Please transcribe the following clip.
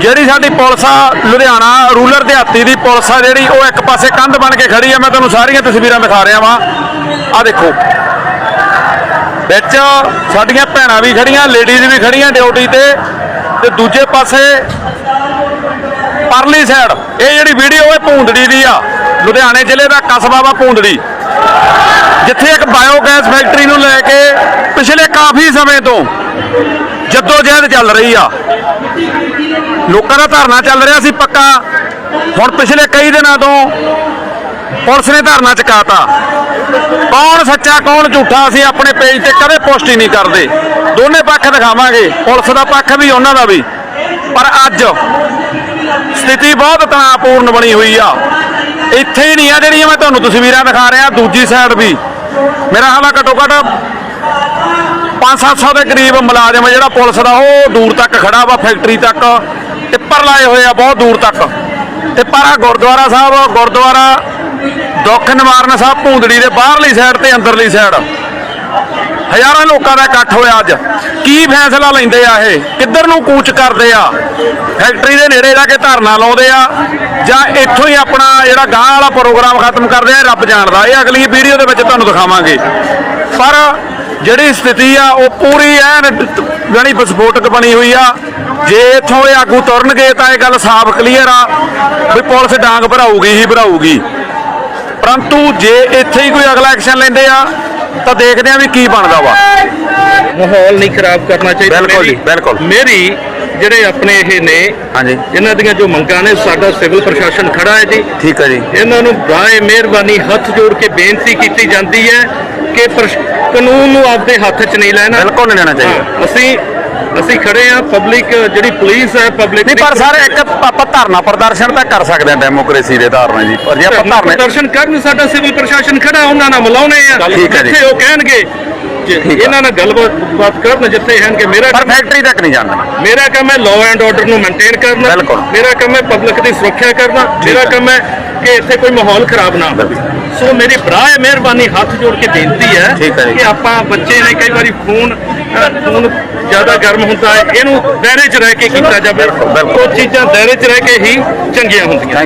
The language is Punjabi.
ਜਿਹੜੀ ਸਾਡੀ ਪੁਲਿਸ ਆ, ਲੁਧਿਆਣਾ ਰੂਰਲ ਦਿਹਾਤੀ ਦੀ ਪੁਲਿਸ ਆ ਜਿਹੜੀ, ਉਹ ਇੱਕ ਪਾਸੇ ਕੰਧ ਬਣ ਕੇ ਖੜੀ ਆ। ਮੈਂ ਤੁਹਾਨੂੰ ਸਾਰੀਆਂ ਤਸਵੀਰਾਂ ਦਿਖਾ ਰਿਹਾ ਵਾਂ। ਆ ਦੇਖੋ। ਵਿੱਚ ਸਾਡੀਆਂ ਭੈਣਾਂ ਵੀ ਖੜੀਆਂ ਲੇਡੀਜ਼ ਵੀ ਖੜੀਆਂ ਡਿਊਟੀ ਤੇ। ਤੇ ਦੂਜੇ ਪਾਸੇ ਪਰਲੀ ਸਾਈਡ ਇਹ ਜਿਹੜੀ ਵੀਡੀਓ ਹੈ ਭੂੰਦੜੀ ਦੀ ਆ। ਲੁਧਿਆਣੇ ਜ਼ਿਲ੍ਹੇ ਦਾ ਕਸਬਾ ਵਾ ਭੂੰਦੜੀ। ਜਿੱਥੇ ਇੱਕ ਬਾਇਓਗੈਸ ਫੈਕਟਰੀ ਨੂੰ ਲੈ ਕੇ ਪਿਛਲੇ ਕਾਫੀ ਸਮੇਂ ਤੋਂ ਜੱਦੋ ਜਹਿਦ ਚੱਲ ਰਹੀ ਆ। ਲੋਕਾਂ ਦਾ ਧਰਨਾ ਚੱਲ ਰਿਹਾ ਸੀ ਪੱਕਾ। ਹੁਣ ਪਿਛਲੇ ਕਈ ਦਿਨਾਂ ਤੋਂ ਪੁਲਿਸ ਨੇ ਧਰਨਾ ਚੁਕਾਤਾ। ਕੌਣ ਸੱਚਾ, ਕੌਣ ਝੂਠਾ, ਅਸੀਂ ਆਪਣੇ ਪੇਜ ਤੇ ਕਦੇ ਪੋਸਟ ਹੀ ਨਹੀਂ ਕਰਦੇ। ਦੋਨੇ ਪੱਖ ਦਿਖਾਵਾਂਗੇ, ਪੁਲਿਸ ਦਾ ਪੱਖ ਵੀ, ਉਹਨਾਂ ਦਾ ਵੀ। ਪਰ ਅੱਜ ਸਥਿਤੀ ਬਹੁਤ ਤਣਾਅਪੂਰਨ ਬਣੀ ਹੋਈ ਆ। ਇੱਥੇ ਹੀ ਨਹੀਂ ਆ ਜਿਹੜੀਆਂ ਮੈਂ ਤੁਹਾਨੂੰ ਤਸਵੀਰਾਂ ਦਿਖਾ ਰਿਹਾ, ਦੂਜੀ ਸਾਈਡ ਵੀ। ਮੇਰਾ ਹਾਲਾ ਘੱਟੋ ਘੱਟ 5-700 ਦੇ ਕਰੀਬ ਮੁਲਾਜ਼ਮ ਆ ਜਿਹੜਾ ਪੁਲਿਸ ਦਾ, ਉਹ ਦੂਰ ਤੱਕ ਖੜਾ ਵਾ ਫੈਕਟਰੀ ਤੱਕ ਟਿੱਪਰ ਲਾਏ ਹੋਏ ਆ ਬਹੁਤ ਦੂਰ ਤੱਕ। ਟਿੱਪਰ ਪਰ ਆ ਗੁਰਦੁਆਰਾ ਸਾਹਿਬ, ਗੁਰਦੁਆਰਾ ਦੁੱਖ ਨਿਵਾਰਨ ਸਾਹਿਬ ਭੂੰਦੜੀ ਦੇ ਬਾਹਰਲੀ ਸਾਈਡ ਤੇ ਅੰਦਰਲੀ ਸਾਈਡ ਹਜ਼ਾਰਾਂ ਲੋਕਾਂ ਦਾ ਇਕੱਠ ਹੋਇਆ ਅੱਜ। ਕੀ ਫੈਸਲਾ ਲੈਂਦੇ ਆ ਇਹ? ਕਿੱਧਰ ਨੂੰ ਕੂਚ ਕਰਦੇ ਆ? ਫੈਕਟਰੀ ਦੇ ਨੇੜੇ ਜਾ ਕੇ ਧਰਨਾ ਲਾਉਂਦੇ ਆ ਜਾਂ ਇੱਥੋਂ ਹੀ ਆਪਣਾ ਜਿਹੜਾ ਗਾਹ ਵਾਲਾ ਪ੍ਰੋਗਰਾਮ ਖਤਮ ਕਰਦੇ ਆ ਇਹ ਰੱਬ ਜਾਣਦਾ। ਇਹ ਅਗਲੀ ਵੀਡੀਓ ਦੇ ਵਿੱਚ ਤੁਹਾਨੂੰ ਦਿਖਾਵਾਂਗੇ। ਪਰ ਜਿਹੜੀ ਸਥਿਤੀ ਆ ਉਹ ਪੂਰੀ ਐਨ ਜਾਣੀ ਵਿਸਫੋਟਕ ਬਣੀ ਹੋਈ ਆ। ਜੇ ਇੱਥੋਂ ਇਹ ਆਗੂ ਤੁਰਨਗੇ ਤਾਂ ਇਹ ਗੱਲ ਸਾਫ਼ ਕਲੀਅਰ ਆ ਵੀ ਪੁਲਿਸ ਡਾਂਗ ਭਰਾਊਗੀ ਹੀ ਭਰਾਊਗੀ। ਪਰੰਤੂ ਜੇ ਇੱਥੇ ਹੀ ਕੋਈ ਅਗਲਾ ਐਕਸ਼ਨ ਲੈਂਦੇ ਆ ਤਾਂ ਦੇਖਦੇ ਆ ਵੀ ਕੀ ਬਣਦਾ ਵਾ। ਮਾਹੌਲ ਨਹੀਂ ਖਰਾਬ ਕਰਨਾ ਚਾਹੀਦਾ। ਬਿਲਕੁਲ ਜੀ, ਬਿਲਕੁਲ। ਮੇਰੀ ਜਿਹੜੇ ਆਪਣੇ ਇਹ ਨੇ ਹਾਂਜੀ। ਇਹਨਾਂ ਦੀਆਂ ਜੋ ਮੰਗਾਂ ਨੇ ਸਾਡਾ ਸਿਵਲ ਪ੍ਰਸ਼ਾਸਨ ਖੜਾ ਹੈ ਜੀ। ਠੀਕ ਹੈ ਜੀ। ਇਹਨਾਂ ਨੂੰ ਬਰਾਏ ਮਿਹਰਬਾਨੀ ਹੱਥ ਜੋੜ ਕੇ ਬੇਨਤੀ ਕੀਤੀ ਜਾਂਦੀ ਹੈ ਕਿ ਕਾਨੂੰਨ ਨੂੰ ਆਪਦੇ ਹੱਥ 'ਚ ਨਹੀਂ ਲੈਣਾ ਬਿਲਕੁਲ ਨਹੀਂ ਲੈਣਾ ਚਾਹੀਦਾ ਅਸੀਂ ਅਸੀਂ ਖੜੇ ਆ ਪਬਲਿਕ ਜਿਹੜੀ ਪੁਲਿਸ ਹੈ ਪਬਲਿਕ ਨਹੀਂ ਪਰ ਸਰ ਇੱਕ ਆਪਾਂ ਧਰਨਾ ਪ੍ਰਦਰਸ਼ਨ ਤਾਂ ਕਰ ਸਕਦੇ ਆ ਡੈਮੋਕ੍ਰੇਸੀ ਦੇ ਧਾਰਨਾ ਜੀ ਪਰ ਜੇ ਆਪਾਂ ਧਰਨਾ ਪ੍ਰਦਰਸ਼ਨ ਕਰਨ ਸਾਡਾ ਸਿਵਲ ਪ੍ਰਸ਼ਾਸਨ ਖੜਾ ਉਹਨਾਂ ਨਾਲ ਮਿਲਾਉਣੇ ਆ। ਜਿੱਥੇ ਉਹ ਕਹਿਣਗੇ। ਇਹਨਾਂ ਨਾਲ ਗੱਲਬਾਤ ਬਾਤ ਕਰਨ ਜਿੱਥੇ ਕਹਿਣਗੇ ਮੇਰਾ ਪਰ ਫੈਕਟਰੀ ਤੱਕ ਨਹੀਂ ਜਾਣਾ ਮੇਰਾ ਕੰਮ ਹੈ ਲਾਅ ਐਂਡ ਆਰਡਰ ਨੂੰ ਮੇਨਟੇਨ ਕਰਨਾ। ਮੇਰਾ ਕੰਮ ਹੈ ਪਬਲਿਕ ਦੀ ਸੁਰੱਖਿਆ ਕਰਨਾ ਮੇਰਾ। ਕੰਮ ਹੈ ਕਿ ਇੱਥੇ ਕੋਈ ਮਾਹੌਲ ਖਰਾਬ ਨਾ ਹੋਵੇ। ਸੋ ਮੇਰੀ ਬਰਾਏ ਮਿਹਰਬਾਨੀ ਹੱਥ ਜੋੜ ਕੇ ਬੇਨਤੀ ਹੈ ਹੈ। ਕਿ ਆਪਾਂ ਬੱਚੇ ਨੇ ਕਈ ਵਾਰੀ ਖੂਨ ਅ, ਖੂਨ ਜ਼ਿਆਦਾ ਗਰਮ ਹੁੰਦਾ ਹੈ ਇਹਨੂੰ ਦਾਇਰੇ 'ਚ ਰਹਿ ਕੇ ਕੀਤਾ ਜਾਵੇ। ਉਹ ਚੀਜ਼ਾਂ ਦਾਇਰੇ 'ਚ ਰਹਿ ਕੇ ਹੀ ਚੰਗੀਆਂ ਹੁੰਦੀਆਂ